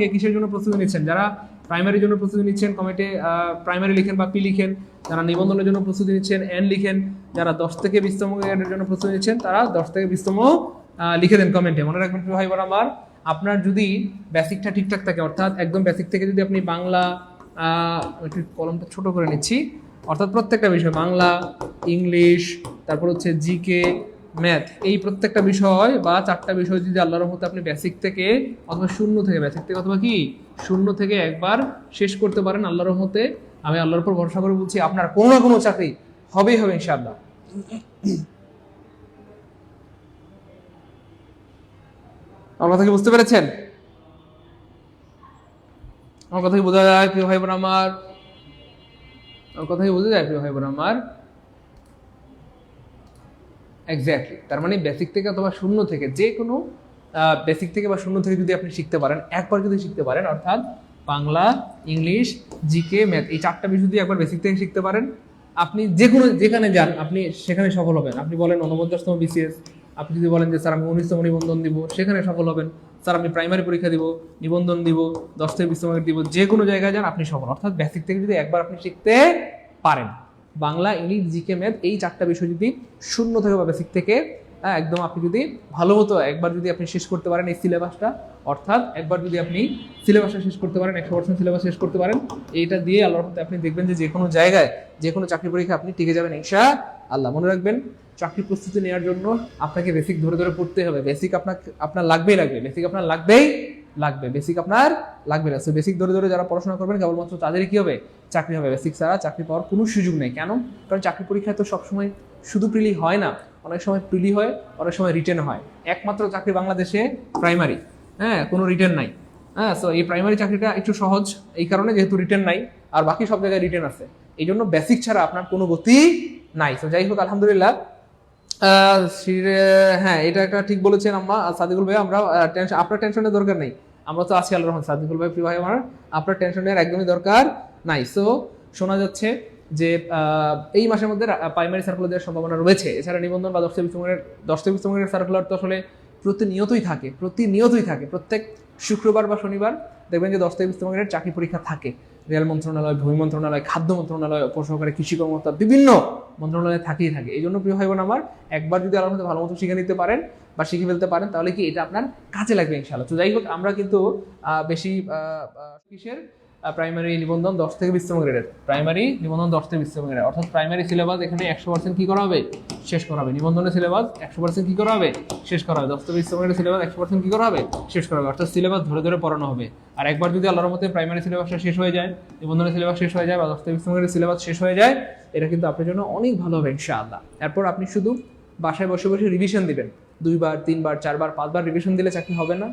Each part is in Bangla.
কে কিসের জন্য প্রস্তুতি নিচ্ছেন? যারা প্রাইমারির জন্য প্রস্তুতি নিচ্ছেন কমেন্টে প্রাইমারি লিখেন বা পি লিখেন, যারা নিবন্ধনের জন্য প্রস্তুতি নিচ্ছেন এন লিখেন, যারা দশ থেকে গ্রেডের জন্য প্রস্তুতি নিচ্ছেন, তারা দশ থেকে বিশতম লিখে দেন কমেন্টে মনে রাখবেন ভাই বোন আমার, আপনার যদি বেসিকটা ঠিকঠাক থাকে, অর্থাৎ একদম বেসিক থেকে যদি আপনি বাংলা একটু কলমটা ছোট করে নিচ্ছি, অর্থাৎ প্রত্যেকটা বিষয়, বাংলা, ইংলিশ, তারপর হচ্ছে জিকে ম্যাথ, এই প্রত্যেকটা বিষয় বা চারটা বিষয় যদি আল্লাহর মধ্যে আপনি বেসিক থেকে অথবা শূন্য থেকে বেসিক থেকে অথবা কি? শূন্য থেকে একবার শেষ করতে পারেন আল্লাহর মধ্যে আমি আল্লাহর উপর ভরসা করে বলছি, আপনার কোনো না কোনো চাকরি হবেই, হবে ইনশাআল্লাহ। আমার কথা কি বুঝতে পেরেছেন? আমার কথা কি বোঝা যায়, প্রিয় ভাই বোন আমার? আমার কথা কি বোঝা যায়, প্রিয় ভাই বোন আমার? এক্স্যাক্টলি তার মানে বেসিক থেকে অথবা শূন্য থেকে যে কোনো বেসিক থেকে বা শূন্য থেকে যদি আপনি শিখতে পারেন, একবার যদি শিখতে পারেন, অর্থাৎ বাংলা, ইংলিশ জিকে ম্যাথ এই চারটা বিষয় যদি একবার বেসিক থেকে শিখতে পারেন, আপনি যে কোনো যেখানে যান, আপনি সেখানে সফল হবেন। আপনি বলেন অনবদ্যস্তম বিসিএস আপনি যদি বলেন যে, স্যার, আমি উনিশতম নিবন্ধন দিব, সেখানে সফল হবেন। স্যার, আমি প্রাইমারি পরীক্ষা দিব, নিবন্ধন দিব দশ থেকে বিশ দিব যে কোনো জায়গায় যান, আপনি সফল। অর্থাৎ বেসিক থেকে যদি একবার আপনি শিখতে পারেন। বাংলা, ইংলিশ জিকে ম্যাথ এই চারটা বিষয় যদি শূন্য থেকে বা বেসিক থেকে একদম আপনি যদি ভালো মতো একবার যদি আপনি শেষ করতে পারেন এই সিলেবাসটা অর্থাৎ একবার যদি আপনি সিলেবাসটা শেষ করতে পারেন, একশো পার্সেন্ট সিলেবাস শেষ করতে পারেন, এইটা দিয়ে আল্লাহর মধ্যে আপনি দেখবেন যে যে কোনো জায়গায় যে কোনো চাকরি পরীক্ষা আপনি টিকে যাবেন ইনশা আল্লাহ মনে রাখবেন, চাকরি প্রস্তুতি নেওয়ার জন্য আপনাকে বেসিক ধরে ধরে পড়তে হবে। বেসিক আপনার আপনার লাগবেই লাগবে। বেসিক আপনার লাগবেই লাগবে। বেসিক আপনার লাগবে না। সো বেসিক ধরে ধরে যারা পড়াশোনা করবেন, কেবলমাত্র তাদেরই কি হবে? চাকরি হবে। বেসিক ছাড়া চাকরি পাওয়ার কোনো সুযোগ নেই। কেন? কারণ চাকরি পরীক্ষায় তো সবসময় শুধু প্রিলি হয় না। অনেক সময় প্রিলি হয়, অনেক সময় রিটার্ন হয়। একমাত্র চাকরি বাংলাদেশে প্রাইমারি হ্যাঁ কোনো রিটার্ন নাই। হ্যাঁ সো এই প্রাইমারি চাকরিটা একটু সহজ। এই কারণে যেহেতু রিটার্ন নাই, আর বাকি সব জায়গায় রিটার্ন আছে। এই জন্য বেসিক ছাড়া আপনার কোনো গতি নাই। তো যাই হোক, আলহামদুলিল্লাহ হ্যাঁ এটা একটা ঠিক বলেছেন আমরা। সাদিকুল ভাই, আমরা টেনশন আপনার টেনশনের দরকার নেই। আমরা তো আছি আল্লাহ রহমান সাদিকুল ভাই, প্রিয় ভাই, আমার, আপনার টেনশনের একদমই দরকার নাই। সো শোনা যাচ্ছে যে এই মাসের মধ্যে প্রাইমারি সার্কুলার দেওয়ার সম্ভাবনা রয়েছে। এছাড়া নিবন্ধন বা দশটা বিস্তমের দশটা বিস্তমের সার্কুলার তো আসলে প্রতিনিয়তই থাকে প্রতিনিয়তই থাকে। প্রত্যেক শুক্রবার বা শনিবার দেখবেন যে দশটা বিস্তমের চাকরি পরীক্ষা থাকে। রেল মন্ত্রণালয়, ভূমি মন্ত্রণালয়, খাদ্য মন্ত্রণালয়, উপসহকারী কৃষি কর্মকর্তা বিভিন্ন মন্ত্রণালয়ে থাকেই থাকে। এই জন্য, প্রিয় হয় বোন আমার, একবার যদি আল্লাহর মধ্যে ভালো মতো শিখে নিতে পারেন বা শিখে ফেলতে পারেন, তাহলে কি এটা আপনার কাজে লাগবে ইনশাআল্লাহ। তো যাই হোক, আমরা কিন্তু বেশি কিসের প্রাইমারি নিবন্ধন দশ থেকে বিশতম গ্রেডের প্রাইমারি নিবন্ধন দশ থেকে বিশতম গ্রেডের অর্থাৎ প্রাইমারি সিলেবাস এখানে একশো পার্সেন্ট কী করা হবে? শেষ করা হবে। নিবন্ধনের সিলেবাস একশো পার্সেন্ট কী করা হবে? শেষ করা হবে। দশ থেকে বিশতম গ্রেডের সিলেবাস একশো পার্সেন্ট কী করা হবে? শেষ করা হবে। অর্থাৎ সিলেবাস ধরে ধরে পড়ানো হবে। আর একবার যদি আল্লাহর মধ্যে প্রাইমারি সিলেবাসটা শেষ হয়ে যায়, নিবন্ধনের সিলেবাস শেষ হয়ে যায় বা দশ থেকে বিশতম গ্রেডের সিলেবাস শেষ হয়ে যায়, এটা কিন্তু আপনার জন্য অনেক ভালো হবে ইনশাআল্লাহ। এরপর আপনি শুধু বাসায় বসে বসে রিভিশন দিবেন। দুইবার, তিনবার, চারবার, পাঁচবার রিভিশন দিলে চাকরি হবে না।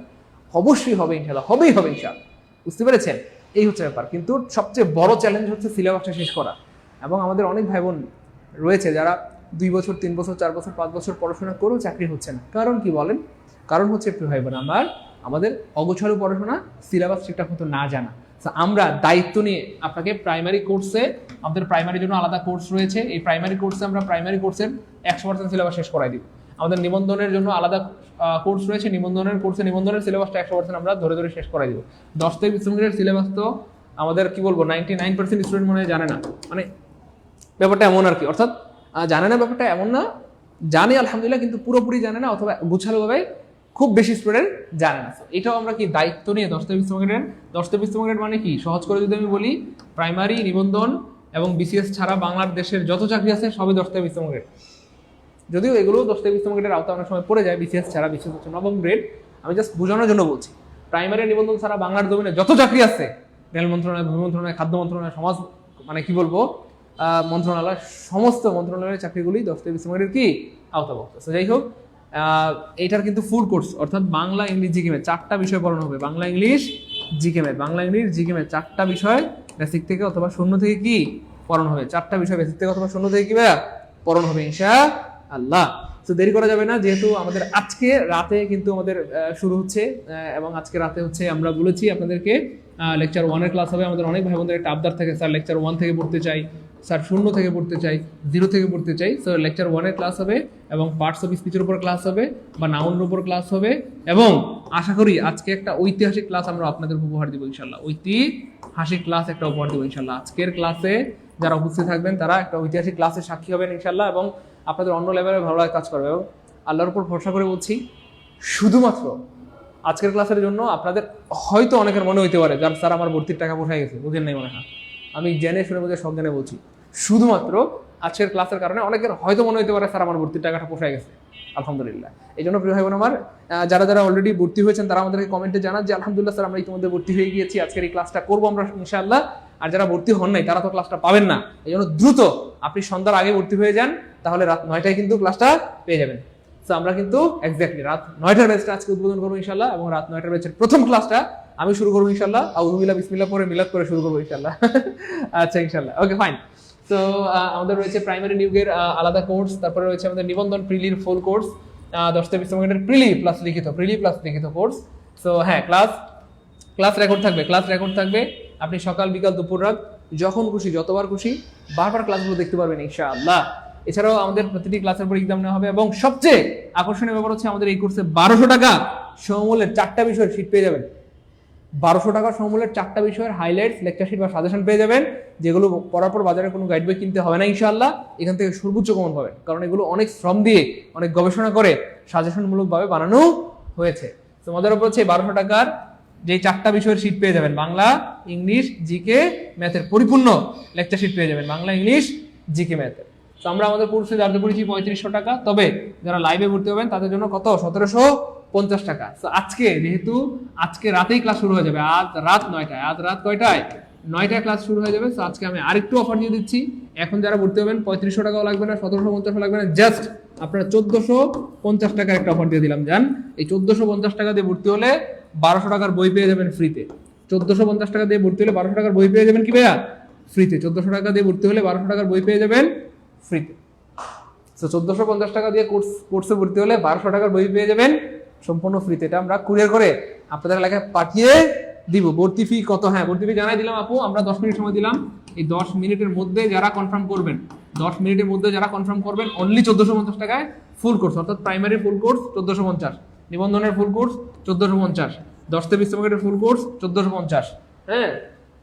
অবশ্যই হবে ইনশাআল্লাহ। হবেই হবে ইনশাআল্লাহ। বুঝতে পেরেছেন? এই হচ্ছে ব্যাপার। কিন্তু সবচেয়ে বড় চ্যালেঞ্জ হচ্ছে সিলেবাসটা শেষ করা। এবং আমাদের অনেক ভাই বোন রয়েছে যারা দুই বছর, তিন বছর, চার বছর, পাঁচ বছর পড়াশোনা করেও চাকরি হচ্ছে না। কারণ কি বলেন? কারণ হচ্ছে প্রিয় ভাই বোন আমার, আমাদের অগোছালো পড়াশোনা সিলেবাস ঠিকঠাক মতো না জানা। আমরা দায়িত্ব নিয়ে আপনাকে প্রাইমারি কোর্সে আমাদের প্রাইমারির জন্য আলাদা কোর্স রয়েছে। এই প্রাইমারি কোর্সে আমরা প্রাইমারি কোর্সের একশো পার্সেন্ট সিলেবাস শেষ করাই দিব। আমাদের নিবন্ধনের জন্য আলাদা কোর্স রয়েছে। নিবন্ধনের কোর্সে নিবন্ধনের সিলেবাসটা একশো পার্সেন্ট আমরা ধরে ধরে শেষ করাই দিব। দশ থেকে বিশ মিনিটের সিলেবাস তো আমাদের কি বলব? নাইনটি নাইন পার্সেন্ট স্টুডেন্ট মনে জানে না। মানে ব্যাপারটা এমন আর কি। অর্থাৎ জানে না ব্যাপারটা এমন না। জানে আলহামদুলিল্লাহ, কিন্তু পুরোপুরি জানে না অথবা গুছালোভাবে খুব বেশি স্টুডেন্ট জানে না। এটাও আমরা কি দায়িত্ব নিয়ে দশটা বিশ গ্রেড দশটা বিশ গ্রেড মানে কি? সহজ করে যদি আমি বলি প্রাইমারি নিবন্ধন এবং বিসিএস ছাড়া বাংলাদেশের যত চাকরি আছে, সবই দশটা বিশ গ্রেড যদিও এগুলো দশটা বিশ গ্রেডের আওতা অনেক সময় পড়ে যায় বিসিএস ছাড়া বিসিএস হচ্ছে নবম গ্রেড আমি জাস্ট বোঝানোর জন্য বলছি প্রাইমারি নিবন্ধন ছাড়া বাংলার জমিনে যত চাকরি আছে, রেল মন্ত্রণালয়, ভূমি মন্ত্রণালয়, খাদ্য মন্ত্রণালয়, সমাজ মানে কি বলব মন্ত্রণালয়, সমস্ত মন্ত্রণালয়ের চাকরিগুলি দশটা বিশ গ্রেডের কি আওতাভুক্ত যাই হোক এইটার কিন্তু ফুল কোর্স অর্থাৎ বাংলা, ইংলিশ জিকে ম্যাথ চারটা বিষয় পড়ানো হবে। Bangla, English GK math Bangla, English GK math চারটা বিষয় বেসিক থেকে অথবা শূন্য থেকে কি পড়ানো হবে? চারটা বিষয় বেসিক থেকে অথবা শূন্য থেকে কি পড়ানো হবে, ইনশা আল্লাহ তো দেরি করা যাবে না, যেহেতু আমাদের আজকে রাতে কিন্তু আমাদের শুরু হচ্ছে এবং আজকে রাতে হচ্ছে আমরা বলেছি আপনাদেরকে লেকচার ওয়ানের ক্লাস হবে। আমাদের অনেক ভাই বোনদের একটা আবদার থাকে, স্যার লেকচার ওয়ান থেকে পড়তে চাই, স্যার, শূন্য থেকে পড়তে চাই জিরো থেকে পড়তে চাই। সো লেকচার ওয়ানের ক্লাস হবে এবং পার্টস অফ স্পিচের উপর ক্লাস হবে বা নাউনের উপর ক্লাস হবে। এবং আশা করি আজকে একটা ঐতিহাসিক ক্লাস আমরা আপনাদের উপহার দিব ইনশাল্লাহ ঐতিহাসিক ক্লাস একটা উপহার দিব ইনশাল্লাহ আজকের ক্লাসে যারা উপস্থিত থাকবেন, তারা একটা ঐতিহাসিক ক্লাসের সাক্ষী হবেন ইনশাল্লাহ এবং আপনাদের অন্য লেভেলে ভালো কাজ করবে এবং আল্লাহর উপর ভরসা করে বলছি, শুধুমাত্র আজকের ক্লাসের জন্য আপনাদের হয়তো অনেকের মনে হইতে পারে যার স্যার, আমার ভর্তির টাকা পোষায় গেছে, বুঝেন নাই মনে হয়। আমি জেনে শুনে বুঝে সব জেনে বলছি। শুধুমাত্র আজকের ক্লাসের কারণে অনেকের হয়তো মনে হইতে পারে, স্যার, আমার ভর্তির টাকাটা পোষায় গেছে। আলহামদুলিল্লাহ। এই জন্য প্রিয় ভাই আমার যারা যারা অলরেডি ভর্তি হয়েছেন, তারা আমাদেরকে কমেন্টে জানান যে, আলহামদুলিল্লাহ, স্যার, আমরা ইতিমধ্যে ভর্তি হয়ে গিয়েছি, আজকের এই ক্লাসটা করব আমরা ইনশাআল্লাহ। আর যারা ভর্তি হন নাই তারা তো ক্লাসটা পাবেন না। এই জন্য দ্রুত আপনি সন্ধ্যার আগে ভর্তি হয়ে যান তাহলে রাত নয়টায় কিন্তু ক্লাসটা পেয়ে যাবেন। তো আমরা কিন্তু এক্স্যাক্টলি রাত নয়টার ব্যাচটা আজকে উদ্বোধন করব ইনশাল্লাহ এবং রাত নয়টার ব্যাচের প্রথম ক্লাসটা আমি শুরু করব ইনশাল্লাহ আউদুবিল্লাহ বিসমিল্লাহ পরে মিলাদ করে শুরু করব ইনশাল্লাহ আচ্ছা ইনশাল্লাহ ওকে ফাইন তো আমাদের রয়েছে প্রাইমারি নিয়োগের আহ, আলাদা কোর্স তারপরে রয়েছে আমাদের নিবন্ধন প্রিলির ফুল কোর্স দশটা থেকে বিশ মিনিটের প্রিলি প্লাস লিখিত প্রিলি প্লাস লিখিত কোর্স তো হ্যাঁ ক্লাস ক্লাস রেকর্ড থাকবে ক্লাস রেকর্ড থাকবে। আপনি সকাল, বিকাল, দুপুর, রাত, যখন খুশি, যতবার খুশি, বারবার ক্লাসগুলো দেখতে পারবেন, ইনশাআল্লাহ। এছাড়াও আমাদের প্রতিটি ক্লাসের উপর এক্সাম নেওয়া হবে এবং সবচেয়ে আকর্ষণীয় ব্যাপার হচ্ছে আমাদের এই কোর্সে বারোশো টাকা সমমূল্যের চারটা বিষয়ের শীট পেয়ে যাবেন। বারোশো টাকা সমমূল্যের চারটা বিষয়ের হাইলাইটস লেকচার শিট বা সাজেশন পেয়ে যাবেন, যেগুলো পড়ার পর বাজারে কোনো গাইড বই কিনতে হবে না, ইনশাআল্লাহ। এখান থেকে সর্বোচ্চ কমন পাবেন, কারণ এগুলো অনেক শ্রম দিয়ে, অনেক গবেষণা করে সাজেশনমূলকভাবে বানানো হয়েছে। তো মজার উপর হচ্ছে বারোশো টাকার যে চারটা বিষয়ের শীট পেয়ে যাবেন। বাংলা, ইংলিশ জিকে ম্যাথের পরিপূর্ণ লেকচার শীট পেয়ে যাবেন। বাংলা, ইংলিশ জিকে ম্যাথের তো আমরা আমাদের কোর্সে ধার্য করেছি পঁয়ত্রিশশো টাকা, তবে যারা লাইভে ভর্তি হবেন, তাদের জন্য কত? সতেরোশো পঞ্চাশ টাকা। তো আজকে, যেহেতু আজকে রাতেই ক্লাস শুরু হয়ে যাবে, আজ রাত নয়টায়, আজ রাত কয়টায়? নয়টায় ক্লাস শুরু হয়ে যাবে। তো আজকে আমি আরেকটু অফার দিয়ে দিচ্ছি। এখন যারা ভর্তি হবেন, পঁয়ত্রিশশো টাকাও লাগবে না, সতেরোশো পঞ্চাশও লাগবে না। জাস্ট আপনারা চোদ্দশো পঞ্চাশ টাকার একটা অফার দিয়ে দিলাম। জান, এই চোদ্দশো পঞ্চাশ টাকা দিয়ে ভর্তি হলে বারোশো টাকার বই পেয়ে যাবেন ফ্রিতে চোদ্দশো পঞ্চাশ টাকা দিয়ে ভর্তি হলে বারোশো টাকার বই পেয়ে যাবেন কি ভাইয়া? ফ্রিতে চোদ্দশো টাকা দিয়ে ভর্তি হলে বারোশো টাকার বই পেয়ে যাবেন ফ্রিতে তো চোদ্দশো পঞ্চাশ টাকা দিয়ে কোর্স কোর্সে ভর্তি হলে বারোশো টাকার বই পেয়ে যাবেন সম্পূর্ণ ফ্রিতে এটা আমরা কুরিয়ার করে আপনাদের এলাকায় পাঠিয়ে দিব। ভর্তি ফি কত? হ্যাঁ ভর্তি ফি জানাই দিলাম আপু। আমরা দশ মিনিট সময় দিলাম। এই দশ মিনিটের মধ্যে যারা কনফার্ম করবেন, দশ মিনিটের মধ্যে যারা কনফার্ম করবেন অনলি চোদ্দশো পঞ্চাশ টাকায় ফুল কোর্স অর্থাৎ প্রাইমারি ফুল কোর্স চোদ্দশো পঞ্চাশ। নিবন্ধনের ফুল কোর্স চোদ্দশো পঞ্চাশ। দশ থেকে বিশ মিনিটের ফুল কোর্স চোদ্দশো পঞ্চাশ। হ্যাঁ?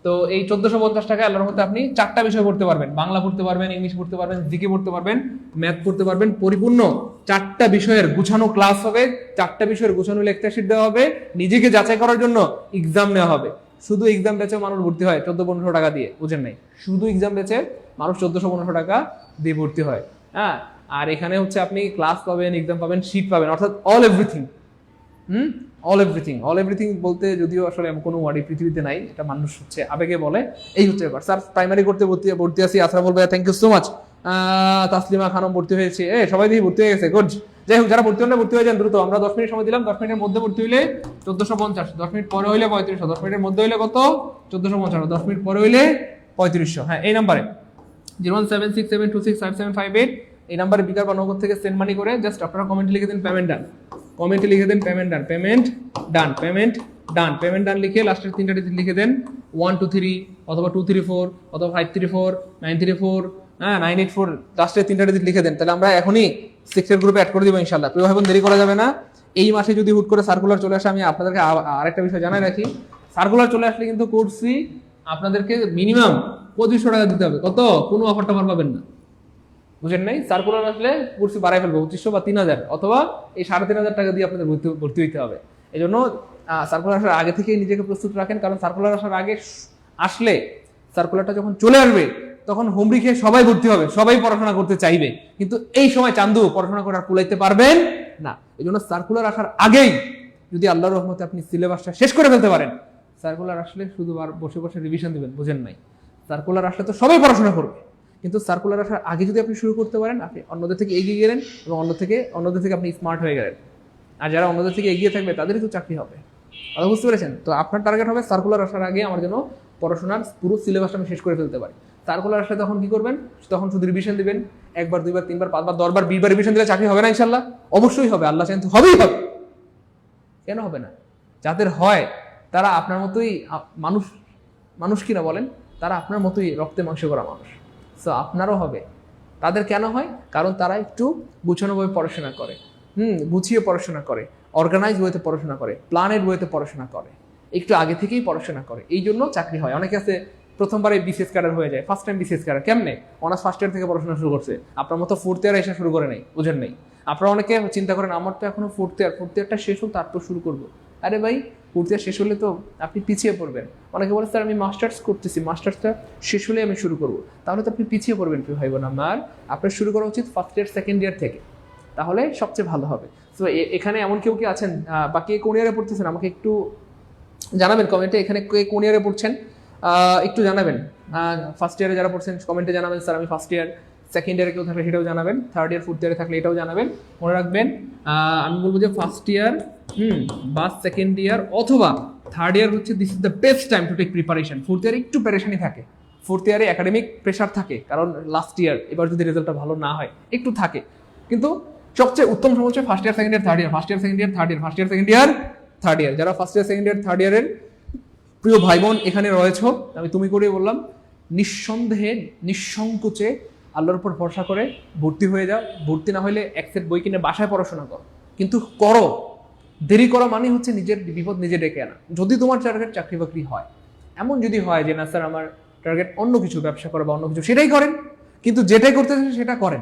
তো এই চোদ্দশো পঞ্চাশ টাকা আল্লাহর মধ্যে আপনি চারটা বিষয় পড়তে পারবেন। বাংলা পড়তে পারবেন, ইংলিশ পড়তে পারবেন, জিকে পড়তে পারবেন, ম্যাথ পড়তে পারবেন। পরিপূর্ণ চারটা বিষয়ের গুছানো ক্লাস হবে, চারটা বিষয়ের গুছানো লেকচার শিট দেওয়া হবে, নিজেকে যাচাই করার জন্য এক্সাম নেওয়া হবে। শুধু এক্সাম বেচে মানুষ ভর্তি হয় চোদ্দ পনেরোশো টাকা দিয়ে, বুঝেন নাই? শুধু এক্সাম বেচে মানুষ চোদ্দশো পনেরোশো টাকা দিয়ে ভর্তি হয়। হ্যাঁ? আর এখানে হচ্ছে আপনি ক্লাস পাবেন এক্সাম পাবেন শিট পাবেন, অর্থাৎ all everything hmm? All everything all everything বলতে যদিও আসলে কোনো ওয়ার্ড পৃথিবীতে নাই, এটা মানুষ হচ্ছে আবেগে বলে। এই হচ্ছে ব্যাপার। স্যার প্রাইমারি করতে ভর্তি ভর্তি আছি। আশরাফুল ভাই thank you so much Taslima Khanam ভর্তি হয়েছে। এ, সবাই দিয়ে ভর্তি হয়ে গেছে গুড যাই হোক, যারা ভর্তি হলে ভর্তি হয়ে যান দ্রুত। আমরা দশ মিনিট সময় দিলাম। দশ মিনিটের মধ্যে ভর্তি হইলে চোদ্দশো পঞ্চাশ। দশ মিনিট পরে হইলে পঁয়ত্রিশশো। দশ মিনিটের মধ্যে হইলে কত? চোদ্দশো পঞ্চাশ দশ মিনিট পরে হইলে পঁয়ত্রিশশো। হ্যাঁ এই নাম্বারে। Zero one seven six seven two six five seven five eight. এই নাম্বারে বিকার বা নগদ থেকে সেন্ড মানি করে জাস্ট আপনারা কমেন্টে লিখে দিন পেমেন্ট ডান কমেন্টে লিখে দেন payment done payment done payment done payment done লিখে লাস্টের তিনটা ডিজিট লিখে দেন। ওয়ান টু থ্রি অথবা টু থ্রি ফোর অথবা five three four nine three four হ্যাঁ নাইন এইট ফোর লাস্টের তিনটা ডিজিট লিখে দেন। তাহলে আমরা এখনই সিক্সের গ্রুপে অ্যাড করে দিব ইনশাল্লাহ প্রিয় ভাই দেরি করা যাবে না। এই মাসে যদি হুট করে সার্কুলার চলে আসে, আমি আপনাদেরকে আরেকটা বিষয় জানাই রাখি। সার্কুলার চলে আসলে কিন্তু কোর্স ফি আপনাদেরকে মিনিমাম পঁচিশশো টাকা দিতে হবে। কত? কোনো অফার টফার পাবেন না। বুঝেন নাই? সার্কুলার আসলে কুর্সি বাড়াই ফেলবে, পঁচিশশো বা তিন হাজার, অথবা এই সাড়ে তিন হাজার টাকা দিয়ে আপনাদের ভর্তি হইতে হবে। এই জন্য সার্কুলার আসার আগে থেকেই নিজেকে প্রস্তুত রাখেন, কারণ সার্কুলার আসার আগে আসলে সার্কুলারটা যখন চলে আসবে, তখন হোমরি খেয়ে সবাই ভর্তি হবে, সবাই পড়াশোনা করতে চাইবে। কিন্তু এই সময় চান্দু পড়াশোনা করে আর কুলাইতে পারবেন না। এই জন্য সার্কুলার আসার আগেই যদি আল্লাহ রহমতে আপনি সিলেবাসটা শেষ করে ফেলতে পারেন সার্কুলার আসলে শুধু আর বসে বসে রিভিশন দিবেন, বুঝেন নাই? সার্কুলার আসলে তো সবাই পড়াশোনা করবে। কিন্তু সার্কুলার আসার আগে যদি আপনি শুরু করতে পারেন, আপনি অন্যদের থেকে এগিয়ে গেলেন এবং অন্য থেকে, অন্যদের থেকে আপনি স্মার্ট হয়ে গেলেন। আর যারা অন্যদের থেকে এগিয়ে থাকবে তাদেরই তো চাকরি হবে। কথা বুঝতে পেরেছেন? তো আপনার টার্গেট হবে সার্কুলার আসার আগে আমার যেন পড়াশোনার পুরো সিলেবাসটা আমি শেষ করে ফেলতে পারি। সার্কুলার আসলে তখন কি করবেন? তখন শুধু রিভিশন দিবেন। একবার, দুইবার, তিনবার, পাঁচবার, দশবার, বিশবার রিভিশন দিলে চাকরি হবে না ইনশাল্লাহ অবশ্যই হবে। আল্লাহ তো হবেই হবে। কেন হবে না? যাদের হয়, তারা আপনার মতোই মানুষ মানুষ কিনা বলেন, তারা আপনার মতোই রক্তে মাংস করা মানুষ। সো আপনারও হবে। তাদের কেন হয়? কারণ তারা একটু গুছানো গুছানোভাবে পড়াশোনা করে। হুম, গুছিয়ে পড়াশোনা করে। অর্গানাইজ ওয়েতে পড়াশোনা করে। প্ল্যানের ওয়েতে পড়াশোনা করে। একটু আগে থেকেই পড়াশোনা করে। এই জন্য চাকরি হয়। অনেকে আছে, প্রথমবারে বিসিএস ক্যাডার হয়ে যায় ফার্স্ট টাইম বিসিএস ক্যাডার কেমনে? অনার্স ফার্স্ট ইয়ার থেকে পড়াশোনা শুরু করছে। আপনার মতো ফোর্থ ইয়ার এসে শুরু করে নেই। বুঝেন নেই? আপনারা অনেকে চিন্তা করেন, আমার তো এখনও ফোর্থ ইয়ার ফোর্থ ইয়ারটা শেষ হোক, তারপর শুরু করব। আরে ভাই ইয়ার শেষ হলে তো আপনি পিছিয়ে পড়বেন। অনেকে বলে স্যার আমি মাস্টার্স করতেছি মাস্টার্সটা শেষ হলে আমি শুরু করব। তাহলে তো আপনি পিছিয়ে পড়বেন প্রিয় ভাই বোন আমার। আপনার শুরু করা উচিত ফার্স্ট ইয়ার সেকেন্ড ইয়ার থেকে। তাহলে সবচেয়ে ভালো হবে। তো এখানে এমন কেউ কি আছেন? আহ, বা কে কোন ইয়ারে পড়তেছেন? আমাকে একটু জানাবেন কমেন্টে এখানে কে কোন ইয়ারে পড়ছেন? একটু জানাবেন। ফার্স্ট ইয়ারে যারা পড়ছেন কমেন্টে জানাবেন স্যার আমি ফার্স্ট ইয়ার সেকেন্ড ইয়ারে কেউ থাকলে সেটাও জানাবেন থার্ড ইয়ার ফোর্থ ইয়ারে থাকলে এটাও জানাবেন। মনে রাখবেন আমি বলব যে ফার্স্ট ইয়ার হুম, বা সেকেন্ড ইয়ার অথবা থার্ড ইয়ার হচ্ছে this is the best time to take preparation fourth ইয়ারে একটু প্যারেশানি থাকে। ফোর্থ ইয়ারে একাডেমিক প্রেশার থাকে, কারণ লাস্ট ইয়ার এবার যদি রেজাল্টটা ভালো না হয়, একটু থাকে। কিন্তু সবচেয়ে উত্তম সময় হচ্ছে first year second year third year first year second year third year first year second year third year যারা first year second year third ইয়ারের প্রিয় ভাই বোন এখানে রয়েছে, আমি তুমি করে বললাম, নিঃসন্দেহে, নিঃসংকোচে আল্লাহর উপর ভরসা করে ভর্তি হয়ে যাও ভর্তি না হলে এক সেট বই কিনে বাসায় পড়াশোনা করো। কিন্তু করো। দেরি করা মানে হচ্ছে নিজের বিপদ নিজে ডেকে আনা। যদি তোমার টার্গেট চাকরি বাকরি হয়, এমন যদি হয় যে, না স্যার আমার টার্গেট অন্য কিছু ব্যবসা করা বা অন্য কিছু, সেটাই করেন। কিন্তু যেটাই করতে চাইছেন সেটা করেন।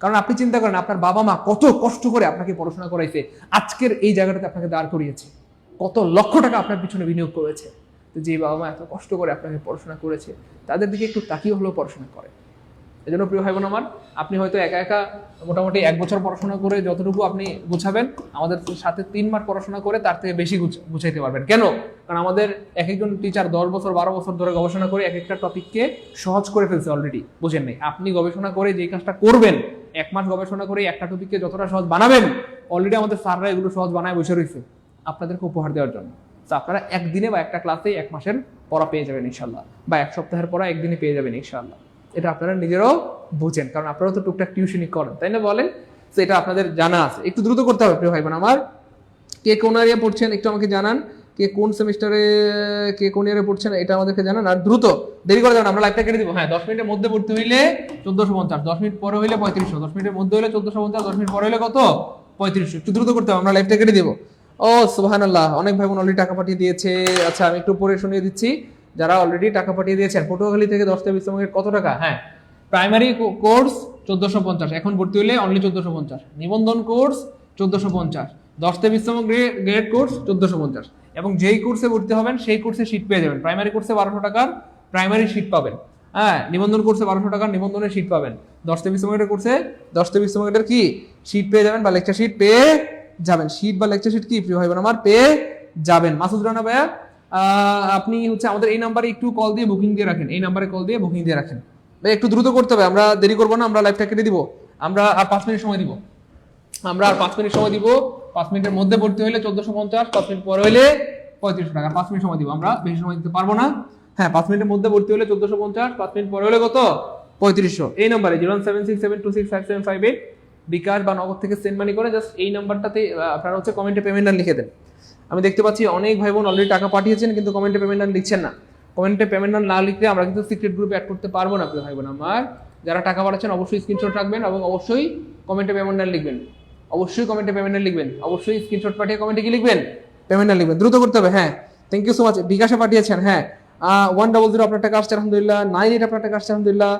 কারণ আপনি চিন্তা করেন, আপনার বাবা মা কত কষ্ট করে আপনাকে পড়াশোনা করাইছে, আজকের এই জায়গাটাতে আপনাকে দাঁড় করিয়েছে। কত লক্ষ টাকা আপনার পিছনে বিনিয়োগ করেছে। তো যে বাবা মা এত কষ্ট করে আপনাকে পড়াশোনা করেছে, তাদের দিকে একটু তাকিয়ে হলেও পড়াশোনা করে। এই জন্য প্রিয় ভাই বোন আমার, আপনি হয়তো একা একা মোটামুটি এক বছর পড়াশোনা করে যতটুকু আপনি গুছাবেন, আমাদের সাথে তিন মাস পড়াশোনা করে তার থেকে বেশি গুছ- গুছাইতে পারবেন। কেন? কারণ আমাদের এক একজন টিচার দশ বছর, বারো বছর ধরে গবেষণা করে এক একটা টপিককে সহজ করে ফেলছে অলরেডি বুঝেন নাই? আপনি গবেষণা করে যে কাজটা করবেন, এক মাস গবেষণা করে একটা টপিককে যতটা সহজ বানাবেন অলরেডি আমাদের স্যাররা এগুলো সহজ বানায় বসে রয়েছে। আপনাদেরকে উপহার দেওয়ার জন্য। তো আপনারা একদিনে বা একটা ক্লাসে এক মাসের পড়া পেয়ে যাবেন ইনশাল্লাহ বা এক সপ্তাহের পড়া একদিনে পেয়ে যাবেন ইনশাল্লাহ এটা আপনারা নিজেরাও বুঝেন। কারণ আপনারাও তো টুকটাক টিউশনই করেন, তাই না বলেন? তো এটা আপনাদের জানা আছে। একটু দ্রুত করতে হবে, প্রিয় ভাই বোন আমার। কে কোন এরিয়া পড়ছেন একটু আমাকে জানান। কে কোন সেমিস্টারে কে কোন ইয়ারে পড়ছেন এটা আমাদেরকে জানান। আর দ্রুত, দেরি করে যাবেন আমরা লাইভটা কেটে দিব। হ্যাঁ দশ মিনিটের মধ্যে পড়তে হইলে চোদ্দশো পঞ্চাশ, দশ মিনিট পরে হইলে পঁয়ত্রিশশো, দশ মিনিটের মধ্যে হইলে চোদ্দশো পঞ্চাশ, দশ মিনিট পরে হইলে কত? পঁয়ত্রিশশো। একটু দ্রুত করতে হবে, আমরা লাইভটা কেটে দিব। ও সুবাহান আল্লাহ অনেক ভাই বোন অলরেডি টাকা পাঠিয়ে দিয়েছে। আচ্ছা আমি একটু পরে শুনিয়ে দিচ্ছি। যারা অলরেডি টাকা পাঠিয়ে দিয়েছেন, পটুয়াখালী থেকে দশটা বিশ্রামের কত টাকা? হ্যাঁ প্রাইমারি কোর্স চোদ্দশো পঞ্চাশ, এখন ভর্তি হলে অনলি চোদ্দশো পঞ্চাশ। নিবন্ধন কোর্স চোদ্দশো পঞ্চাশ। দশটা বিশ্রাম গ্রেড কোর্স চোদ্দশো পঞ্চাশ। এবং যেই কোর্সে ভর্তি হবেন, সেই কোর্সে সিট পেয়ে যাবেন। প্রাইমারি কোর্সে বারোশো টাকার প্রাইমারি সিট পাবেন। হ্যাঁ নিবন্ধন কোর্সে বারোশো টাকার নিবন্ধনের সিট পাবেন। দশটা বিশ্রামের কোর্সে দশটা বিশ্রামের কি? সিট পেয়ে যাবেন বা লেকচার সিট পেয়ে যাবেন। সিট বা লেকচার সিট কি? প্রিয় ভাই আমার, পেয়ে যাবেন। মাসুদ রানা ভাইয়া আপনি হচ্ছে আমাদের এই নাম্বারে একটু কল দিয়ে বুকিং দিয়ে রাখেন। এই নাম্বারে কল দিয়ে বুকিং দিয়ে রাখেন। ভাই, একটু দ্রুত করতে হবে, আমরা দেরি করব না, আমরা লাইভটা কেটে দিব। আমরা আর পাঁচ মিনিট সময় দিব। আমরা আর পাঁচ মিনিট সময় দিব। পাঁচ মিনিটের মধ্যে ভর্তি হইলে চোদ্দশো পঞ্চাশ, পাঁচ মিনিট পরে হইলে পঁয়ত্রিশশো টাকা। পাঁচ মিনিট সময় দিব, আমরা বেশি সময় দিতে পারব না। হ্যাঁ পাঁচ মিনিটের মধ্যে ভর্তি হলে চোদ্দশো পঞ্চাশ, পাঁচ মিনিট পরে হলে কত? পঁয়ত্রিশশো। এই নাম্বারে zero seven six seven two six five seven five eight bKash বা নগদ থেকে সেন্ড মানি করে জাস্ট এই নাম্বারটাতে আপনারা হচ্ছে কমেন্টে পেমেন্ট লিখে দেন। আমি দেখতে পাচ্ছি অনেক ভাই বোন অলরেডি টাকা পাঠিয়েছেন, কিন্তু কমেন্টে পেমেন্ট লিখছেন না। কমেন্টে পেমেন্ট না লিখলে আমরা কিন্তু সিক্রেট গ্রুপে অ্যাড করতে পারব না ভাই বোন আমার। যারা টাকা পাঠাচ্ছেন, অবশ্যই স্ক্রিনশট রাখবেন এবং অবশ্যই কমেন্টে পেমেন্ট লিখবেন। অবশ্যই কমেন্টে পেমেন্ট লিখবেন। অবশ্যই স্ক্রিনশট পাঠিয়ে কমেন্টে কি লিখবেন? পেমেন্ট লিখবেন। দ্রুত করতে হবে হ্যাঁ। থ্যাংক ইউ সো মাচ বিকাশে পাঠিয়েছেন হ্যাঁ। ওয়ান ডাবল জিরো আপনার টাকা আসছে, আলহামদুলিল্লাহ। নাইন এইট আপনার টাকা আসছে, আলহামদুলিল্লাহ।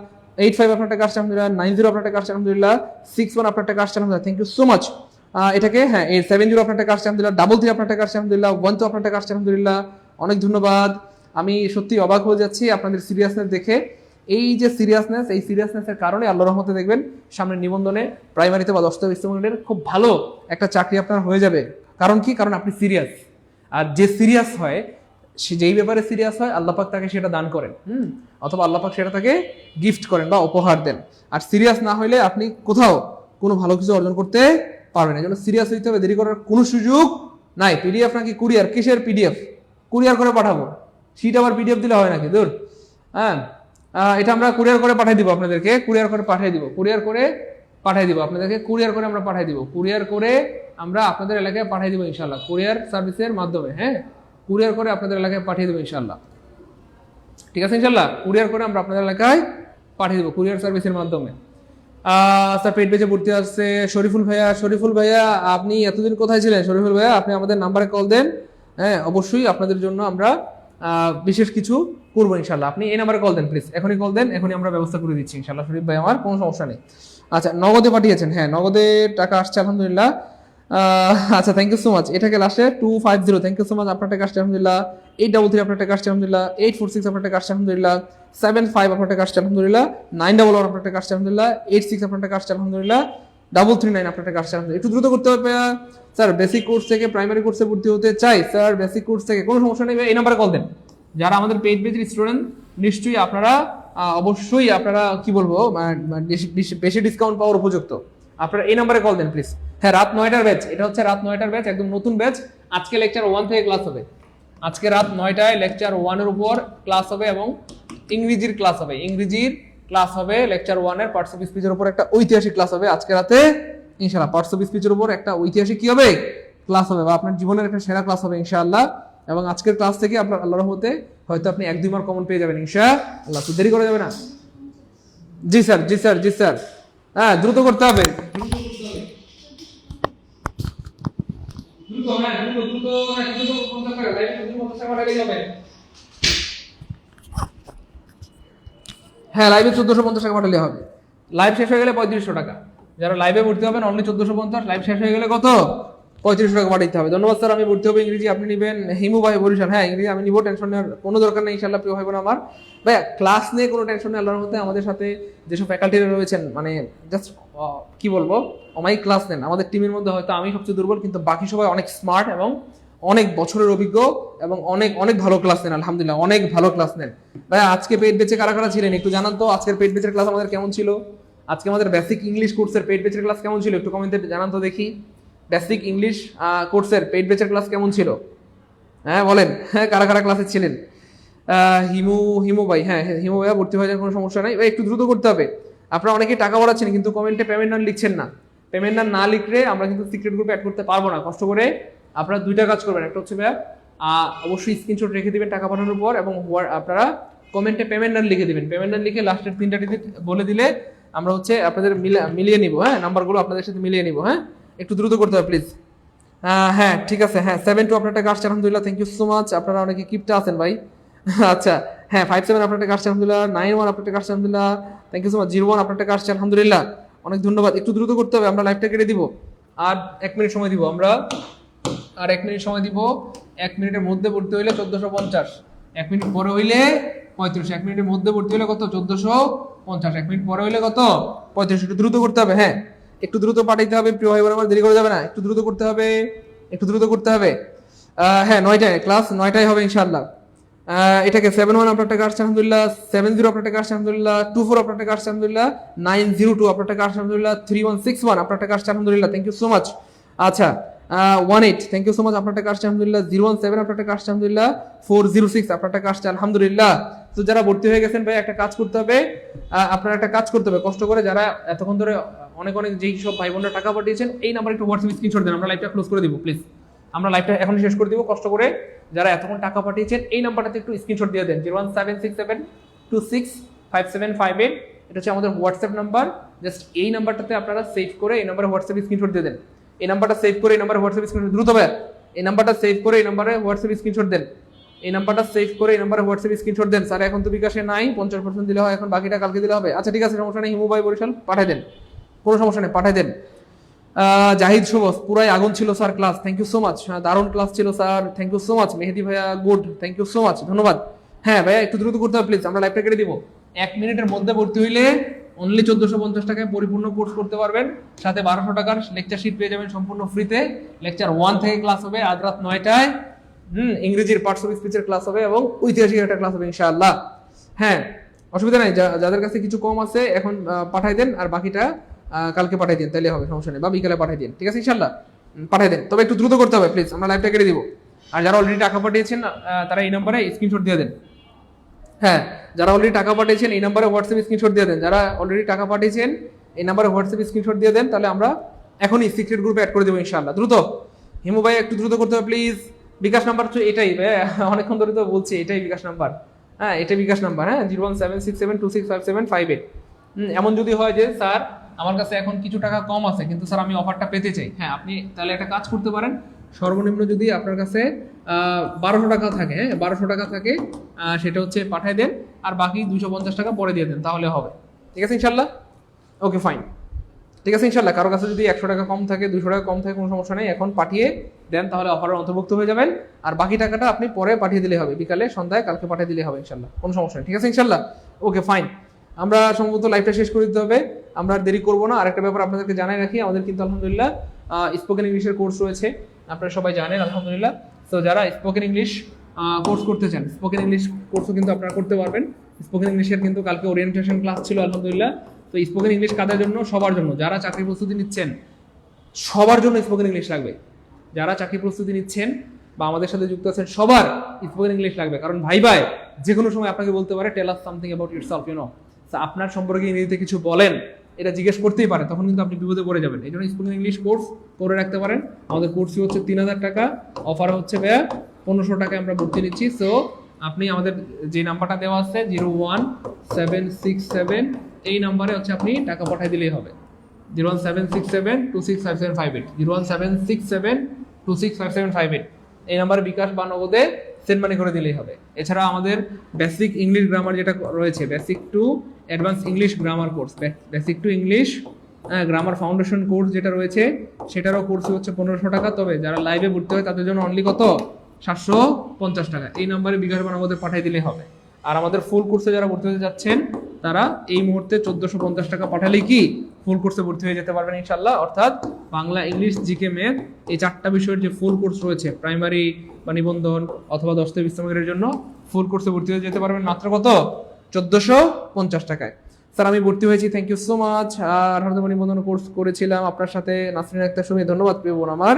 এইট ফাইভ আপনার টাকা আসছে, আলহামদুলিল্লাহ। নাইন জিরো আপনার টাকা আসছে, আলহামদুলিল্লাহ। সিক্স ওয়ান আপনার টাকা আসছে, আলহামদুলিল্লাহ। থ্যাংক ইউ সো মাচ এটাকে হ্যাঁ এই সেভেন জিরো আপনার টাকা আসছে, আলহামদুলিল্লাহ ডাবল থ্রি আপনার টাকা আসছে, আলহামদুলিল্লাহ ওয়ান টু আপনার টাকা আসছে, আলহামদুলিল্লাহ, অনেক ধন্যবাদ। আমি সত্যি অবাক হয়ে যাচ্ছি আপনাদের সিরিয়াসনেস দেখে। এই যে সিরিয়াসনেস এই সিরিয়াসনেসের কারণে আল্লাহ রহমতে দেখবেন, সামনে নিবন্ধনে প্রাইমারিতে বা দশটা ইস্তেমানের খুব ভালো একটা চাকরি আপনার হয়ে যাবে। কারণ কি? কারণ আপনি সিরিয়াস আর যে সিরিয়াস হয়, সে যেই ব্যাপারে সিরিয়াস হয় আল্লাপাক তাকে সেটা দান করেন, হুম? অথবা আল্লাপাক সেটা তাকে গিফট করেন বা উপহার দেন। আর সিরিয়াস না হইলে আপনি কোথাও কোনো ভালো কিছু অর্জন করতে পারবেন এই জন্য সিরিয়াস হইতে হবে, দেরি করার কোনো সুযোগ নাই। পিডিএফ নাকি কুরিয়ার কিসের পিডিএফ কুরিয়ার করে পাঠাবো। সিট আবার পিডিএফ দিলে হয় নাকি? দূর হ্যাঁ? এটা আমরা কুরিয়ার করে পাঠিয়ে দিব আপনাদেরকে। কুরিয়ার করে পাঠিয়ে দিব। কুরিয়ার করে পাঠিয়ে দিব। আপনাদেরকে কুরিয়ার করে আমরা পাঠিয়ে দিব। কুরিয়ার করে আমরা আপনাদের এলাকায় পাঠিয়ে দিব ইনশাল্লাহ কুরিয়ার সার্ভিসের মাধ্যমে হ্যাঁ? কুরিয়ার করে আপনাদের এলাকায় পাঠিয়ে দেবো ইনশাল্লাহ ঠিক আছে ইনশাল্লাহ কুরিয়ার করে আমরা আপনাদের এলাকায় পাঠিয়ে দেবো। কুরিয়ার সার্ভিসের মাধ্যমে। স্যার, পেট বেজে ভর্তি আসছে শরীফুল ভাইয়া শরীফুল ভাইয়া, আপনি এতদিন কোথায় ছিলেন? শরীফুল ভাইয়া, আপনি আমাদের নাম্বারে কল দেন। হ্যাঁ অবশ্যই আপনাদের জন্য আমরা বিশেষ কিছু করব ইনশাল্লাহ আপনি এই নাম্বারে কল দেন প্লিজ এখনই কল দেন, এখনই আমরা ব্যবস্থা করে দিচ্ছি ইনশাল্লাহ শরীফ ভাই, আমার কোনো সমস্যা নেই। আচ্ছা নগদে পাঠিয়েছেন। হ্যাঁ নগদে টাকা আসছে, আলহামদুলিল্লাহ। আচ্ছা থ্যাংক ইউ সো মাচ এটাকে লাস্টে two five zero thank you so much আপনার টাকা আসছে, আলহামদুলিল্লাহ। এইট ডাবল থ্রি আপনার টাকা আসছে, আলহামদুলিল্লাহ। এইট ফোর সিক্স আপনার টাকা আসছে, আলহামদুলিল্লাহ। সেভেন ফাইভ আপনার টাকা আসছে, আলহামদুলিল্লাহ। নাইন ডাবল ওয়ান আপনার টাকা আসছে, আলহামদুলিল্লাহ। এইট সিক্স আপনার টাকা আসছে, আলহামদুলিল্লাহ। ডাবল থ্রি নাইন আপনার টাকা আসছে একটু দ্রুত করতে হবে স্যার বেসিক কোর্স থেকে প্রাইমারি কোর্সে ভর্তি হতে চাই। স্যার বেসিক কোর্স থেকে কোনো সমস্যা নেই এই নাম্বারে কল দেন। যারা আমাদের পেইড বেসিক স্টুডেন্ট নিশ্চয়ই আপনারা অবশ্যই আপনারা, কি বলব বেশি ডিসকাউন্ট পাওয়ার উপযুক্ত। আপনারা এই নাম্বারে কল দেন প্লিজ হ্যাঁ রাত নয়টার ব্যাচ এটা হচ্ছে রাত নয়টার ব্যাচ একদম নতুন ব্যাচ আজকে লেকচার ওয়ান থেকে ক্লাস হবে। আজকে রাত নয়টায় লেকচার ওয়ানের উপর ক্লাস হবে এবং ইংরেজির ক্লাস হবে। ইংরেজির ক্লাস হবে লেকচার ওয়ানের পার্টস অফ স্পিচের উপর একটা ঐতিহাসিক ক্লাস হবে। আজকে রাতে ইনশাল্লাহ পার্টস অফ স্পিচের উপর একটা ঐতিহাসিক কি হবে? ক্লাস হবে বা আপনার জীবনের একটা সেরা ক্লাস হবে, ইনশাআল্লাহ। এবং আজকের ক্লাস থেকে আপনার আল্লাহর রহমতে হয়তো আপনি এক, দুই মার্ক কমন পেয়ে যাবেন ইনশা আল্লাহ তো দেরি করা যাবে না। জি স্যার জি স্যার জি স্যার হ্যাঁ দ্রুত করতে হবে। হ্যাঁ হ্যাঁ, টাকা হ্যাঁ লাইভে চোদ্দশো পঞ্চাশ টাকা পাঠালে হবে। লাইভ শেষ হয়ে গেলে পঁয়ত্রিশশো টাকা। যারা লাইভে ভর্তি হবেন অনলি চোদ্দশো পঞ্চাশ লাইভ শেষ হয়ে গেলে কত? পঁয়ত্রিশশো টাকা পাঠাইতে হবে। ধন্যবাদ স্যার, আমি ভর্তি হবে ইংরেজি, আপনি নেবেন। হিমু ভাই বরিশাল হ্যাঁ ইংরেজি, আমি নিবো টেনশন নেওয়ার কোনো দরকার নেই ইনশাল্লাহ প্রিয় ভাই বোন আমার। ভাইয়া ক্লাস নিয়ে কোনো টেনশন নেই, আল্লাহর মধ্যে আমাদের সাথে যেসব ফ্যাকাল্টিরা রয়েছেন মানে জাস্ট কি বলব অমাই ক্লাস নেন। আমাদের টিমের মধ্যে হয়তো আমি সবচেয়ে দুর্বল, কিন্তু বাকি সবাই অনেক স্মার্ট এবং অনেক বছরের অভিজ্ঞ এবং অনেক অনেক ভালো ক্লাস নেন, আলহামদুলিল্লাহ, অনেক ভালো ক্লাস নেন। ভাই আজকে পেট বেচে কারা কারা ছিলেন, একটু জানান তো, আজকের পেট বেচের ক্লাস আমাদের কেমন ছিল? আজকে আমাদের বেসিক ইংলিশ কোর্সের পেট বেচের ক্লাস কেমন ছিল, একটু কমেন্টে জানান তো দেখি। বেসিক ইংলিশ কোর্সের পেট বেচের ক্লাস কেমন ছিল? হ্যাঁ বলেন। হ্যাঁ কারা কারা ক্লাসে ছিলেন? হিমু হিমু ভাই হ্যাঁ হ্যাঁ, হিমু ভাইয়া ভর্তি হয়ে যাওয়ার কোনো সমস্যা নাই। একটু দ্রুত করতে হবে। আপনারা অনেকে টাকা বাড়াচ্ছেন কিন্তু কমেন্টে পেমেন্ট নাম লিখছেন না। পেমেন্ট নাম না লিখলে আমরা কিন্তু সিক্রেট গ্রুপে অ্যাড করতে পারব না। কষ্ট করে আপনারা দুইটা কাজ করবেন। একটা হচ্ছে ভাইয়া অবশ্যই স্ক্রিনশট রেখে দিবেন টাকা পাঠানোর পর এবং আপনারা কমেন্টে পেমেন্ট নাম লিখে দিবেন। পেমেন্ট নাম লিখে লাস্টের তিনটা বলে দিলে আমরা হচ্ছে আপনাদের মিলা- মিলিয়ে নিব হ্যাঁ নাম্বারগুলো আপনাদের সাথে মিলিয়ে নিব হ্যাঁ। একটু দ্রুত করতে হবে প্লিজ হ্যাঁ ঠিক আছে হ্যাঁ সেভেন টু আপনার টাকা আসছে, আলহামদুলিল্লাহ থ্যাংক ইউ সো মাচ আপনারা অনেকে কিপটা আছেন ভাই। আচ্ছা হ্যাঁ ফাইভ সেভেন আপনার টাকা আসছে, আলহামদুলিল্লাহ। নাইন ওয়ান আপনার টাকা আসছে, আলহামদুলিল্লাহ। Thank you so much zero one আপনার টাকা আসছে, আলহামদুলিল্লাহ। অনেক ধন্যবাদ, একটু দ্রুত করতে হবে, আমরা লাইভটা কেটে দিব। আর এক মিনিট সময় দিব আমরা। আর এক মিনিট সময় দিব। এক মিনিটের মধ্যে ভর্তি হইলে চোদ্দশো পঞ্চাশ। এক মিনিট পরে হইলে পঁয়ত্রিশ। এক মিনিটের মধ্যে ভর্তি হইলে কত? চোদ্দশো পঞ্চাশ। এক মিনিট পরে হইলে কত? পঁয়ত্রিশ। একটু দ্রুত করতে হবে হ্যাঁ। একটু দ্রুত পাঠাইতে হবে, প্রিয় ভাই আমার, দেরি করে যাবে না। একটু দ্রুত করতে হবে, একটু দ্রুত করতে হবে। হ্যাঁ নয়টায় ক্লাস নয়টায় হবে ইনশাল্লাহ এটাকে সেভেন ওয়ান আপনার টাকা আসছে, আলহামদুলিল্লাহ। সেভেন জিরো আপনার টাকা আসছে, আলহামদুলিল্লাহ। টু ফোর আপনার টাকা আসছে, আলহামদুলিল্লাহ। নাইন জিরো টু আপনার টাকা আসছে, আলহামদুলিল্লাহ। থ্রি ওয়ান সিক্স ওয়ান আপনার টাকা আসছে, আলহামদুলিল্লাহ। থ্যাংক ইউ সো মাচ আচ্ছা one eight thank you so much আপনার টাকা আসছে, আলহামদুলিল্লাহ। জিরো ওয়ান সেভেন আপনার টাকা আসছে, আলহামদুলিল্লাহ। ফোর জিরো সিক্স আপনার টাকা আসছে, আলহামদুলিল্লাহ। তো যারা ভর্তি হয়ে গেছেন ভাই, একটা কাজ করতে হবে। আপনার একটা কাজ করতে হবে। কষ্ট করে যারা এতক্ষণ ধরে অনেক অনেক যেই সব ভাই বোনরা টাকা পাঠিয়েছেন, এই নাম্বার একটু হোয়াটসঅ্যাপ স্ক্রিনশট দেন, আমরা লাইভটা ক্লোজ করে দিব প্লিজ আমরা লাইভটা এখন শেষ করে দিব, কষ্ট করে যারা এতক্ষণ টাকা পাঠিয়েছেন, এই নাম্বারটাতে একটু স্ক্রিনশট দিয়ে দেন zero one seven six seven two six five seven five eight এটা হচ্ছে আমাদের হোয়াটসঅ্যাপ নাম্বার জাস্ট এই নাম্বারটাতে আপনারা সেভ করে এই নাম্বারে হোয়াটসঅ্যাপ স্ক্রিনশট দিয়ে দেন। এই নাম্বারটা সেভ করে এই নাম্বারে হোয়াটসঅ্যাপ স্ক্রিনশট দ্রুত ভাই এই নাম্বারটা সেভ করে এই নাম্বারে হোয়াটসঅ্যাপ স্ক্রিনশট দেন। এই নাম্বারটা সেভ করে এই নাম্বারে হোয়াটসঅ্যাপ স্ক্রিনশট দেন। স্যার, এখন তো বিকাশে নাই, পঞ্চাশ পার্সেন্ট দিলে হয়, এখন বাকিটা কালকে দিলে হবে। আচ্ছা ঠিক আছে, সমস্যা নেই, হিমু ভাই বরিশাল, পাঠাই দেন। কোনো সমস্যা নেই, পাঠাই দেন। জাহিদ শুভস পুরাই আগুন ছিল sir class thank you so much দারুণ ক্লাস ছিল sir thank you so much Mehedi ভাইয়া good thank you so much ধন্যবাদ। হ্যাঁ ভাইয়া, একটু দ্রুত করতে হবে প্লিজ আমরা লাইভটা কেটে দিব। এক মিনিটের মধ্যে ভর্তি হইলে অনলি চোদ্দশো পঞ্চাশ টাকায় পরিপূর্ণ কোর্স করতে পারবেন। সাথে বারোশো টাকার লেকচার শিট পেয়ে যাবেন সম্পূর্ণ ফ্রিতে লেকচার ওয়ান থেকে ক্লাস হবে আজ রাত নয়টায়। হুম, ইংরেজির পার্টস অফ স্পিচের ক্লাস হবে এবং ঐতিহাসিক একটা ক্লাস হবে, ইনশাআল্লাহ। হ্যাঁ অসুবিধা নাই যাদের কাছে কিছু কম আছে, এখন পাঠাই দেন, আর বাকিটা কালকে পাঠাই দিন তাহলে হবে, সমস্যা নেই। বা বিকালে পাঠাই দিন ঠিক আছে ইনশাল্লাহ পাঠাই দেন। তবে একটু দ্রুত করতে হবে প্লিজ আমরা লাইভটা কেটে দিব। আর যারা অলরেডি টাকা পাঠিয়েছেন তারা এই নম্বরে স্ক্রিনশট দিয়ে দেন। হ্যাঁ যারা অলরেডি টাকা পাঠিয়েছেন, এই নাম্বারে হোয়াটসঅ্যাপ স্ক্রিনশট দিয়ে দেন। যারা অলরেডি টাকা পাঠিয়েছেন, এই নাম্বারে হোয়াটসঅ্যাপ স্ক্রিনশট দিয়ে দেন, তাহলে আমরা এখনই সিক্রেট গ্রুপে অ্যাড করে দেবো ইনশাল্লাহ দ্রুত? হিমু ভাই, একটু দ্রুত করতে হবে প্লিজ বিকাশ নাম্বার তো এটাই অনেকক্ষণ ধরে তো বলছি, এটাই বিকাশ নাম্বার হ্যাঁ এটা বিকাশ নাম্বার হ্যাঁ zero one seven six seven two six five seven five eight এমন যদি হয় যে, স্যার আমার কাছে এখন কিছু টাকা কম আছে, কিন্তু স্যার আমি অফারটা পেতে চাই। হ্যাঁ আপনি তাহলে একটা কাজ করতে পারেন। সর্বনিম্ন যদি আপনার কাছে বারোশো টাকা থাকে হ্যাঁ বারোশো টাকা থাকে সেটা হচ্ছে পাঠিয়ে দেন, আর বাকি দুশো পঞ্চাশ টাকা পরে দিয়ে দেন, তাহলে হবে। ঠিক আছে ইনশাল্লাহ? ওকে ফাইন ঠিক আছে ইনশাল্লাহ, কারও কাছে যদি একশো টাকা কম থাকে দুশো টাকা কম থাকে, কোনো সমস্যা নেই, এখন পাঠিয়ে দেন, তাহলে অফারের অন্তর্ভুক্ত হয়ে যাবেন, আর বাকি টাকাটা আপনি পরে পাঠিয়ে দিলে হবে, বিকালে, সন্ধ্যায়, কালকে পাঠিয়ে দিলে হবে ইনশাল্লাহ, কোনো সমস্যা নেই। ঠিক আছে ইনশাল্লাহ? ওকে ফাইন আমরা সম্ভবত লাইভটা শেষ করে দিতে হবে। আমরা আর দেরি করব না। আরেকটা ব্যাপার আপনাদেরকে জানাই রাখি, আমাদের কিন্তু আলহামদুলিল্লাহ স্পোকেন ইংলিশের কোর্স রয়েছে। আপনারা সবাই জানেন, আলহামদুলিল্লাহ। তো যারা স্পোকেন ইংলিশ কোর্স করতে চান স্পোকেন ইংলিশ কোর্সও কিন্তু আপনারা করতে পারবেন। স্পোকেন ইংলিশের কিন্তু কালকে ওরিয়েন্টেশন ক্লাস ছিল, আলহামদুলিল্লাহ। তো স্পোকেন ইংলিশ কাদের জন্য? সবার জন্য। যারা চাকরি প্রস্তুতি নিচ্ছেন, সবার জন্য স্পোকেন ইংলিশ লাগবে। যারা চাকরি প্রস্তুতি নিচ্ছেন বা আমাদের সাথে যুক্ত আছেন, সবার স্পোকেন ইংলিশ লাগবে। কারণ ভাই ভাই যে কোনো সময় আপনাকে বলতে পারে tell us something about itself আপনার সম্পর্কে ইংরেজিতে কিছু বলেন এটা জিজ্ঞেস করতেই পারে, তখন কিন্তু আপনি বিপদে পড়ে যাবেন। এই জন্য স্পোকেন ইংলিশ কোর্স করে রাখতে পারেন। আমাদের কোর্সই হচ্ছে তিন হাজার টাকা অফার হচ্ছে ভাইয়া পনেরোশো টাকায় আমরা ভর্তি নিচ্ছি। সো আপনি আমাদের যে নাম্বারটা দেওয়া আছে zero one seven six seven এই নাম্বারে হচ্ছে আপনি টাকা পাঠিয়ে দিলেই হবে। Zero one seven six seven two six five seven five eight zero one seven six seven two six five seven five eight এই নাম্বারে বিকাশ বা নগদে সেন্ড মানি করে দিলেই হবে। এছাড়া আমাদের বেসিক ইংলিশ গ্রামার যেটা রয়েছে basic to advance English grammar course basic to English grammar foundation course যেটা রয়েছে, সেটারও কোর্স হচ্ছে পনেরোশো টাকা। তবে যারা লাইভে ভর্তি হয়, তাদের জন্য অনলি কত? সাতশো পঞ্চাশ টাকা। এই নাম্বারে বিকাশ বা নগদে পাঠিয়ে দিলেই হবে। আর আমাদের ফুল কোর্সে যারা ভর্তি হতে যাচ্ছেন, তারা এই মুহূর্তে চোদ্দশো পঞ্চাশ টাকা পাঠালেই কি ফুল কোর্সে ভর্তি হয়ে যেতে পারবেন ইনশাল্লাহ অর্থাৎ বাংলা, ইংলিশ জিকে ম্যাথ এই চারটা বিষয়ের যে ফুল কোর্স রয়েছে প্রাইমারি বা নিবন্ধন অথবা দশটা বিস্তামের জন্য ফুল কোর্সে ভর্তি হয়ে যেতে পারবেন। মাত্র কত? চোদ্দশো পঞ্চাশ টাকায়। স্যার, আমি ভর্তি হয়েছি থ্যাংক ইউ সো মাচ আর হয়তো নিবন্ধন কোর্স করেছিলাম। আপনার সাথে নাসরিন আক্তার সুমি, ধন্যবাদ প্রিয় বোন আমার।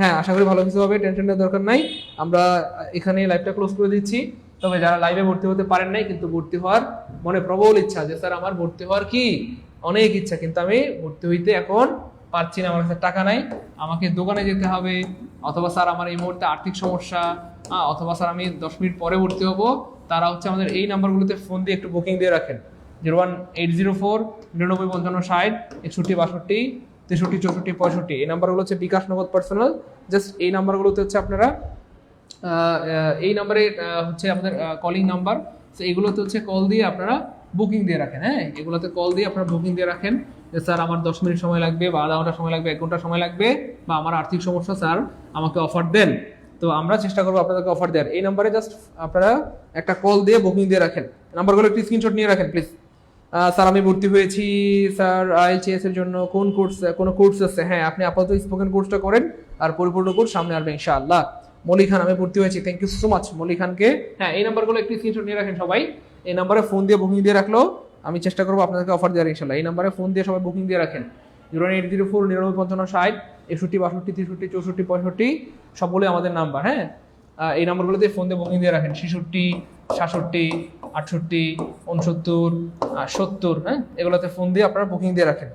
হ্যাঁ আশা করি ভালো কিছু হবে টেনশন নেওয়ার দরকার নাই। আমরা এখানে লাইভটা ক্লোজ করে দিচ্ছি। তবে যারা লাইভে ভর্তি হতে পারেন নাই, কিন্তু ভর্তি হওয়ার মনে প্রবল ইচ্ছা যে, স্যার, আমার ভর্তি হওয়ার কি? অনেক ইচ্ছা, কিন্তু আমি ভর্তি হইতে এখন পারছি না, আমার কাছে টাকা নাই। আমাকে দোকানে যেতে হবে। অথবা স্যার, আমার এই মুহূর্তে আর্থিক সমস্যা। অথবা স্যার, আমি দশ মিনিট পরে ভর্তি হব। তারা হচ্ছে আমাদের এই নাম্বারগুলোতে ফোন দিয়ে একটু বুকিং দিয়ে রাখেন। Zero one eight zero four নিরানব্বই পঞ্চান্ন ষাট একষট্টি বাষট্টি, তেষট্টি, চৌষট্টি, পঁয়ষট্টি। এই নাম্বারগুলো হচ্ছে বিকাশ নগদ পার্সোনাল জাস্ট এই নাম্বারগুলোতে হচ্ছে আপনারা এই নাম্বারে হচ্ছে আমাদের কলিং নাম্বার তো এগুলোতে হচ্ছে কল দিয়ে আপনারা বুকিং দিয়ে রাখেন হ্যাঁ? এগুলোতে কল দিয়ে আপনারা বুকিং দিয়ে রাখেন। যে, স্যার, আমার দশ মিনিট সময় লাগবে বা আধা ঘণ্টা সময় লাগবে, এক ঘণ্টা সময় লাগবে বা আমার আর্থিক সমস্যা, স্যার, আমাকে অফার দেন। তো আমরা চেষ্টা করব আপনাদেরকে অফার দেওয়ার। এই নাম্বারে জাস্ট আপনারা একটা কল দিয়ে বুকিং দিয়ে রাখেন। নাম্বারগুলো একটু স্ক্রিনশট নিয়ে রাখেন প্লিজ স্যার, আমি ভর্তি হয়েছি। স্যার আইএলটিএস এর জন্য কোন কোর্স কোনো কোর্স আছে? হ্যাঁ আপনি আপাতত স্পোকেন কোর্সটা করেন আর পরিপূর্ণ কোর্স সামনে আসবে, ইনশাআল্লাহ। মলি খান, আমি ভর্তি হয়েছি। Thank you so much Moli খানকে। হ্যাঁ এই নাম্বারগুলো একটু স্ক্রিনশট নিয়ে রাখেন সবাই। এই নাম্বারে ফোন দিয়ে বুকিং দিয়ে রাখল। আমি চেষ্টা করব আপনাদেরকে অফার দেওয়ার ইনশাল্লাহ এই নাম্বারে ফোন দিয়ে সবাই বুকিং দিয়ে রাখেন। জিরো এইট জিরো ফোর নিরানব্বই, পঞ্চান্ন, ষাট, একষট্টি, বাষট্টি তেষট্টি চৌষট্টি পঁয়ষট্টি সবগুলোই আমাদের নাম্বার হ্যাঁ? এই নাম্বারগুলোতে ফোন দিয়ে বুকিং দিয়ে রাখেন। ছেষট্টি, সাতষট্টি, আটষট্টি, উনসত্তর সত্তর হ্যাঁ? এগুলোতে ফোন দিয়ে আপনারা বুকিং দিয়ে রাখেন।